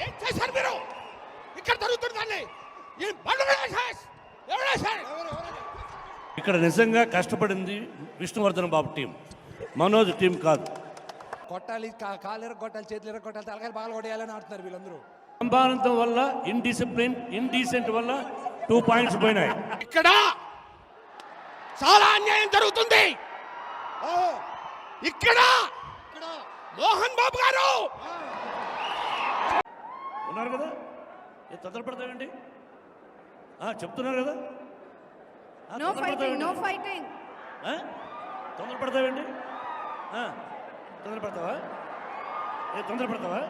ఏం చేశారు మీరు? ఇక్కడ దాన్ని సార్ ఇక్కడ నిజంగా కష్టపడింది విష్ణువర్ధన్ బాబు టీం. మనోజ్ టీం కాదు. కొట్టాలి కా- కాలు ఎరగొట్టాలి చేతులు ఎరగొట్టాలి తలకాయలు బాగా కొట్టేయాలని ఆడుతున్నారు వీళ్ళందరూ. సంపాదనతో వల్ల ఇండిసిప్లిన్ ఇండీసెంట్ వల్ల టూ పాయింట్స్ పోయినాయి. ఇక్కడ చాలా అన్యాయం జరుగుతుంది. ఇక్కడ మోహన్ బాబు గారు ఉన్నారు కదా? ఏ తొందరపడతావేంటి? ఆ, చెప్తున్నారు కదా? ఆ, తొందరపడతావా? ఏ తొందరపడతావా?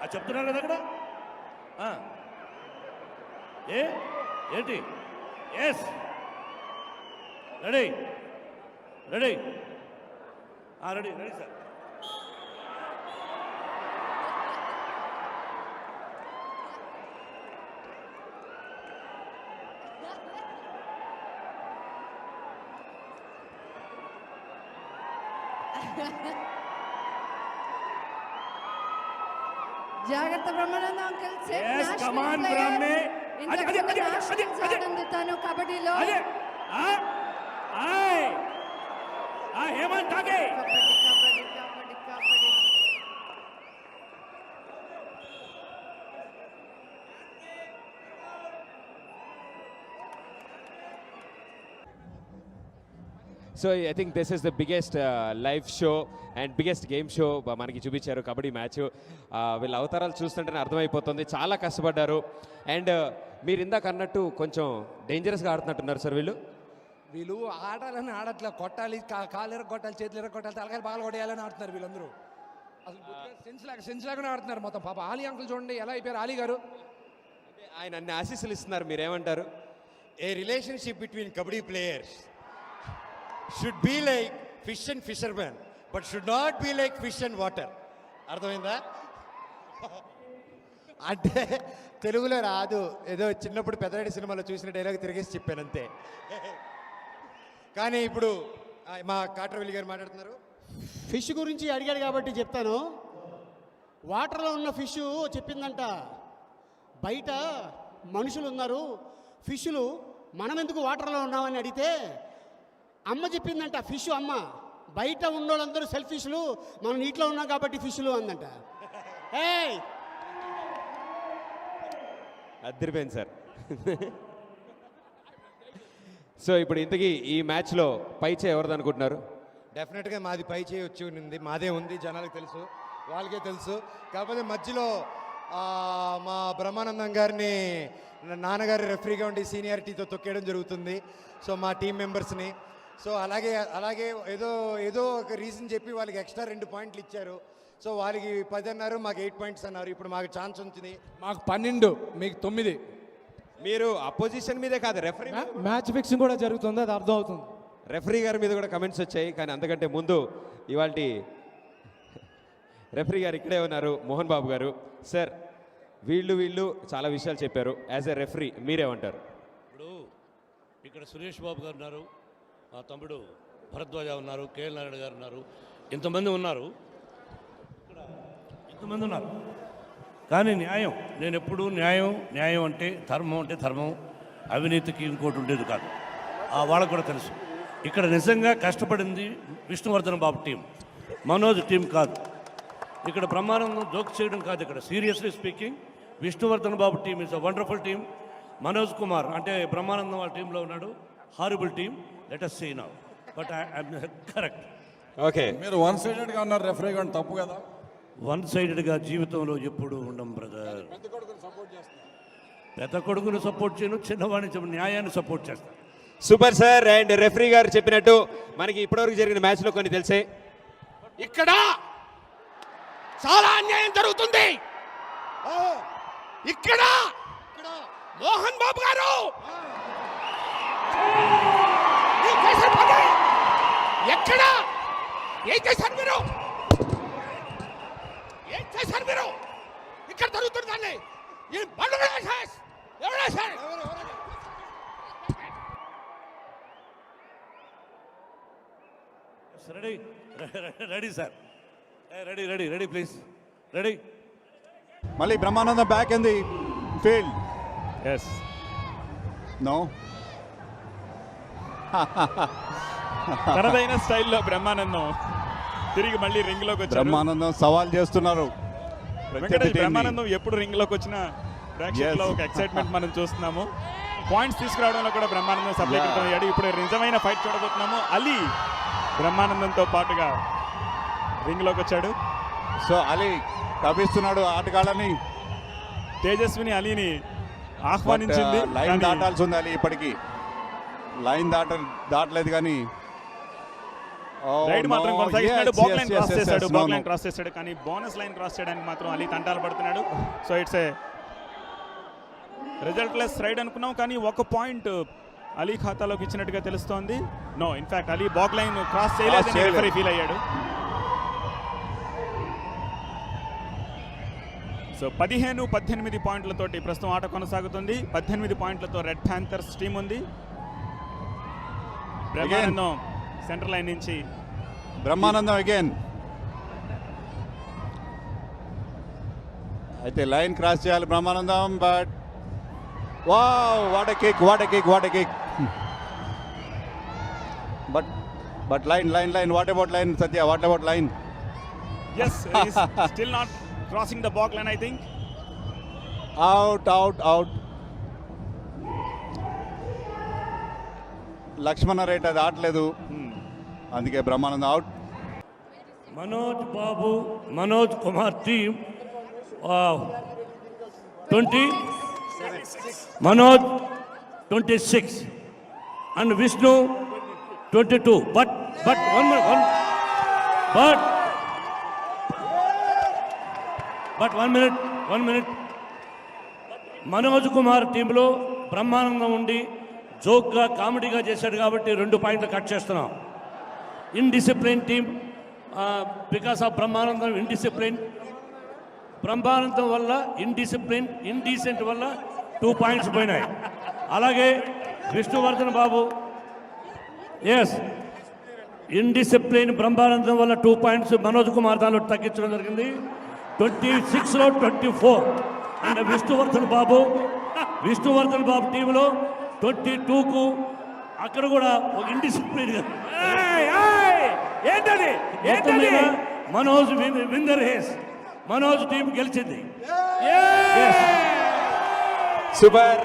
ఆ చెప్తున్నారు కదా అక్కడ. ఏ? ఏంటి? Yes ready ready ready ready sir జాగ్రత్త Brahmananda uncle set Yes, national come on, player బ్రహ్మే. అది, అది, అది, అది, అది, అది. అందుతాను కబడ్డీలో. హేమంత్ తాగే kabaddi kabaddi kabaddi kabaddi so I think this is the biggest live show and biggest game show మనకి చూపించారు కబడ్డీ మ్యాచ్ వీళ్ళ అవతారాలు చూస్తుంటేనే అర్థమైపోతుంది. చాలా కష్టపడ్డారు. అండ్ మీరు ఇందాక అన్నట్టు కొంచెం డేంజరస్గా ఆడుతున్నట్టున్నారు సార్ వీళ్ళు. వీళ్ళు ఆడాలని ఆడట్లే కొట్టాలి కాలు ఎరగొట్టాలి చేతులు ఎరగొట్టాలి తలకాయలు బాగా కొట్టేయాలని ఆడుతున్నారు వీళ్ళందరూ. అసలు సెన్స్ లాగా సెన్స్ లాగానే ఆడుతున్నారు మొత్తం. పాప ఆలీ అంకుల్ చూడండి ఎలా అయిపోయారు ఆలీ గారు. ఆయన అన్ని ఆశీస్సులు ఇస్తున్నారు మీరేమంటారు? a relationship between kabaddi players should be like fish and fishermen but should not be like fish and water అర్థమైందా? అంటే తెలుగులో రాదు. ఏదో చిన్నప్పుడు పెద్దరెడ్డి సినిమాలో చూసిన డైలాగ్ తిరిగేసి చెప్పాను అంతే. కానీ ఇప్పుడు మా కాట్రవెల్లి గారు మాట్లాడుతున్నారు. ఫిష్ గురించి అడిగాడు కాబట్టి చెప్తాను. వాటర్లో ఉన్న ఫిష్ చెప్పిందంట. బయట మనుషులు ఉన్నారు ఫిష్లు మనం ఎందుకు వాటర్లో ఉన్నామని అడిగితే అమ్మ చెప్పిందంట ఫిష్ అమ్మ బయట ఉన్నోళ్ళందరూ సెల్ఫిష్లు మనం నీటిలో ఉన్నాం కాబట్టి ఫిష్లు అందంట. ఏయ్! అద్దరిపోయింది సార్. సో ఇప్పుడు ఇంతకీ ఈ మ్యాచ్లో పైచే ఎవరిది అనుకుంటున్నారు? డెఫినెట్గా మాది పై చేయి వచ్చి ఉంది మాదే ఉంది జనాలకు తెలుసు వాళ్ళకే తెలుసు. కాకపోతే మధ్యలో ఆ, మా బ్రహ్మానందం గారిని నాన్నగారి రెఫరీగా ఉండి సీనియారిటీతో తొక్కేయడం జరుగుతుంది. సో మా టీం మెంబర్స్ని సో అలాగే అలాగే ఏదో ఏదో ఒక రీజన్ చెప్పి వాళ్ళకి ఎక్స్ట్రా రెండు పాయింట్లు ఇచ్చారు. సో వాళ్ళకి పది అన్నారు మాకు ఎయిట్ పాయింట్స్ అన్నారు. ఇప్పుడు మాకు ఛాన్స్ ఉంటుంది మాకు పన్నెండు మీకు తొమ్మిది. మీరు అపోజిషన్ మీదే కాదు రెఫరీ మ్యాచ్ ఫిక్సింగ్ కూడా. జరుగుతుంది అది అర్థం అవుతుంది. రెఫరీ గారి మీద కూడా కమెంట్స్ వచ్చాయి కానీ అంతకంటే ముందు ఇవాళ రెఫరీ గారు ఇక్కడే ఉన్నారు మోహన్ బాబు గారు. సార్ వీళ్ళు వీళ్ళు చాలా విషయాలు చెప్పారు. యాజ్ ఎ రెఫరీ మీరేమంటారు? ఇప్పుడు ఇక్కడ సురేష్ బాబు గారు ఉన్నారు. మా తమ్ముడు భరద్వాజ ఉన్నారు కేఎల్ నారాయణ గారు ఉన్నారు. ఇంతమంది ఉన్నారు. ఇక్కడ ఇంతమంది ఉన్నారు. కానీ న్యాయం నేను ఎప్పుడు న్యాయం న్యాయం అంటే ధర్మం అంటే ధర్మం అవినీతికి ఇంకోటి ఉండేది కాదు. ఆ వాళ్ళకు కూడా తెలుసు. ఇక్కడ నిజంగా కష్టపడింది విష్ణువర్ధన్ బాబు టీం. మనోజ్ టీం కాదు. ఇక్కడ బ్రహ్మానందం జోక్ చేయడం కాదు ఇక్కడ. Seriously speaking Vishnuvardhan Babu team is a wonderful team Manoj Kumar అంటే బ్రహ్మానందం వాళ్ళ టీంలో ఉన్నాడు. Horrible team let us see now but correct okay మీరు వన్ సైడెడ్గా ఉన్నారు రెఫరీ గారు తప్పు కదా? వన్ సైడెడ్గా జీవితంలో ఎప్పుడు ఉండం బ్రదర్ పెద్ద కొడుకును సపోర్ట్ చేయను చిన్నవాడిని చెప్ప- న్యాయాన్ని సపోర్ట్ చేస్తాను సూపర్ సార్ అండ్ రెఫరీ గారు చెప్పినట్టు మనకి ఇప్పటివరకు జరిగిన మ్యాచ్లో కొన్ని తెలిసే. ఇక్కడ చాలా అన్యాయం జరుగుతుంది. ఇక్కడ మోహన్ బాబు గారు? ఎక్కడ? ఏం చేశారు మీరు? ఏం చేశారు మీరు? ఇక్కడ జరుగుతుంది దాన్ని ఎవరు వేశారు? Ready ready sir ready ready ready please ready మళ్ళీ Brahmanandam back in the field yes no తనదైన స్టైల్లో బ్రహ్మానందం తిరిగి మళ్ళీ రింగ్లోకి వచ్చారు. బ్రహ్మానందం సవాల్ చేస్తున్నారు. బ్రహ్మానందం ఎప్పుడు రింగ్లోకి వచ్చినా ప్రేక్షకుల్లో. ఒక ఎక్సైట్మెంట్ మనం చూస్తున్నాము. పాయింట్స్ తీసుకురావడంలో కూడా బ్రహ్మానందం Yeah. సఫలీకృతమయ్యాడు ఇప్పుడు నిజమైన ఫైట్ చూడబోతున్నాము. అలీ బ్రహ్మానందంతో పాటుగా రింగ్లోకి వచ్చాడు. సో అలీ తప్పిస్తున్నాడు ఆటగాళ్ళని. తేజస్విని అలీని ఆహ్వానించింది. లైన్ దాటాల్సి ఉంది అలీ ఇప్పటికి. లైన్ దాట దాటలేదు కానీ రైడ్ మాత్రం no. కొనసాగిస్తున్నాడు. బాక్ లైన్ క్రాస్ చేశాడు. బాక్. లైన్ క్రాస్ చేశాడు. కానీ బోనస్ లైన్ క్రాస్ చేయడానికి మాత్రం అలీ తంటాలు పడుతున్నాడు. So it's a result less raid అనుకున్నాం. కానీ ఒక పాయింట్ అలీ ఖాతాలోకి ఇచ్చినట్టుగా తెలుస్తోంది. No in fact Ali baulk line cross చేయలేదని. రెఫరీ ఫీల్ అయ్యాడు. సో పదిహేను పద్దెనిమిది పాయింట్లతోటి ప్రస్తుతం ఆట కొనసాగుతుంది. పద్దెనిమిది పాయింట్లతో రెడ్ ప్యాంథర్స్ టీం ఉంది. సెంటర్ లైన్ నుంచి. బ్రహ్మానందం అగైన్ అయితే లైన్ క్రాస్ చేయాలి Brahmanandam but wha what kick what kick what kick but but line line line what about line Satya what about line yes still not crossing the baulk line I think out out out Lakshmana rate అది ఆడలేదు. అందుకే Brahmanandam out Manoj Babu Manoj Kumar team twenty Manoj twenty six and Vishnu twenty two but but one one but but one minute one minute Manoj Kumar టీంలో బ్రహ్మానందం ఉండి జోక్గా కామెడీగా చేశాడు కాబట్టి రెండు పాయింట్లు కట్ చేస్తున్నాం. Indiscipline team because of Brahmanandam indiscipline Brahmanandam వల్ల ఇన్డిసిప్లిన్ ఇన్డీసెంట్ వల్ల టూ పాయింట్స్ పోయినాయి. అలాగే విష్ణువర్ధన్ బాబు ఎస్ ఇన్డిసిప్లిన్ బ్రహ్మానందం వల్ల టూ పాయింట్స్ మనోజ్ కుమార్ దానిలో తగ్గించడం జరిగింది. ట్వంటీ సిక్స్లో twenty four and Vishnuvardhan Babu Vishnuvardhan Babu టీంలో ట్వంటీ టూకు అక్కడ కూడా ఒక ఇండిసిప్లిన్ ఏంటది? ఏంటది? Manoj win the race Manoj team గెలిచింది. సూపర్.